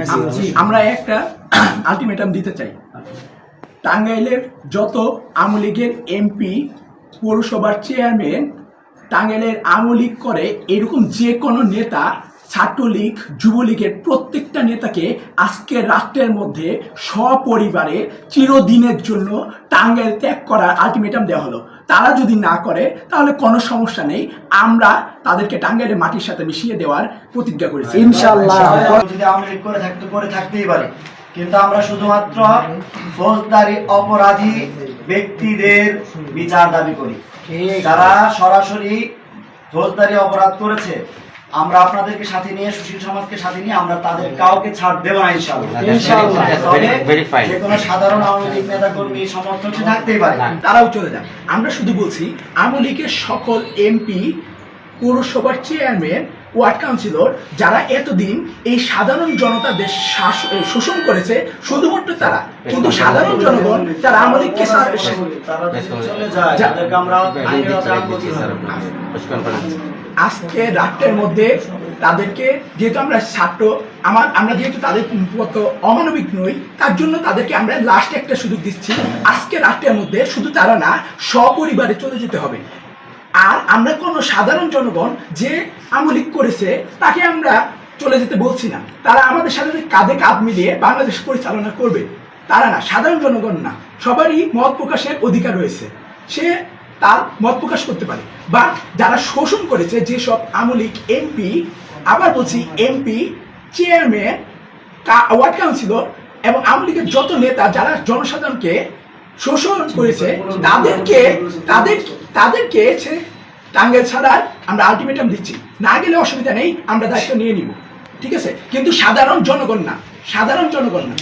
আম- আমরা একটা আলটিমেটাম দিতে চাই। টাঙ্গাইলের যত আওয়ামী লীগের এমপি পৌরসভার চেয়ারম্যান টাঙ্গাইলের আওয়ামী লীগ করে এরকম যে কোনো নেতা ছাত্রলীগ যুবলীগের প্রত্যেকটা নেতাকে আজকে রাষ্ট্রের মধ্যে সপরিবারে চিরদিনের জন্য টাঙ্গাইল ত্যাগ করার আলটিমেটাম দেওয়া হলো। তারা যদি না করে তাহলে কোনো সমস্যা নেই। আমরা তাদেরকে টাঙ্গাইলের মাটির সাথে মিশিয়ে দেওয়ার প্রতিজ্ঞা করেছি। ইনশাল্লাহ যদি আওয়ামী লীগ করে থাকতে করে থাকতেই পারে। কিন্তু আমরা শুধুমাত্র ফৌজদারি অপরাধী ব্যক্তিদের বিচার দাবি করি। যারা সরাসরি ফৌজদারি অপরাধ করেছে আমরা আপনাদেরকে সাথে নিয়ে সুশীল সমাজকে সাথে নিয়ে আমরা তাদের কাউকে ছাড় দেবো না ইনশাআল্লাহ। Verified. যে কোনো সাধারণ আওয়ামী লীগ নেতা কর্মী সমর্থক থাকতেই পারে তারাও চলে যান। আমরা শুধু বলছি আওয়ামী লীগের সকল এমপি পৌরসভার চেয়ারম্যান ওয়ার্ড কাউন্সিলর, যারা এতদিন এই সাধারণ জনতাদের শোষণ করেছে, শুধুমাত্র তারা কিন্তু সাধারণ জনগণ, তারা কীভাবে? আজকে রাষ্ট্রের মধ্যে তাদেরকে, যেহেতু আমরা ছাত্র, আমার, আমরা যেহেতু তাদের মতো অমানবিক নই, তার জন্য তাদেরকে আমরা লাস্ট একটা সুযোগ দিচ্ছি আজকে রাষ্ট্রের মধ্যে শুধু তারা না, সপরিবারে চলে যেতে হবে আর আমরা কোনো সাধারণ জনগণ যে আমলিক করেছে, তাকে আমরা চলে যেতে বলছি না। তারা আমাদের সাথে কাঁধে কাঁধ মিলিয়ে বাংলাদেশ পরিচালনা করবে, তারা না, সাধারণ জনগণ না। সবারই মত প্রকাশের অধিকার রয়েছে। সে তার মত প্রকাশ করতে পারে। বা যারা শোষণ করেছে যেসব আমলিক এমপি, আবার বলছি এমপি, চেয়ারম্যান ওয়ার্ড কাউন্সিলর এবং আওয়ামী লীগের যত নেতা, যারা জনসাধারণকে শোষণ করেছে, তাদেরকে, তাদের, তাদেরকে সে টাঙ্গাইল ছাড়ার আমরা আলটিমেটাম দিচ্ছি। না গেলে অসুবিধা নেই, আমরা দায়িত্ব নিয়ে নিব। ঠিক আছে? কিন্তু সাধারণ জনগণ না, সাধারণ জনগণ না।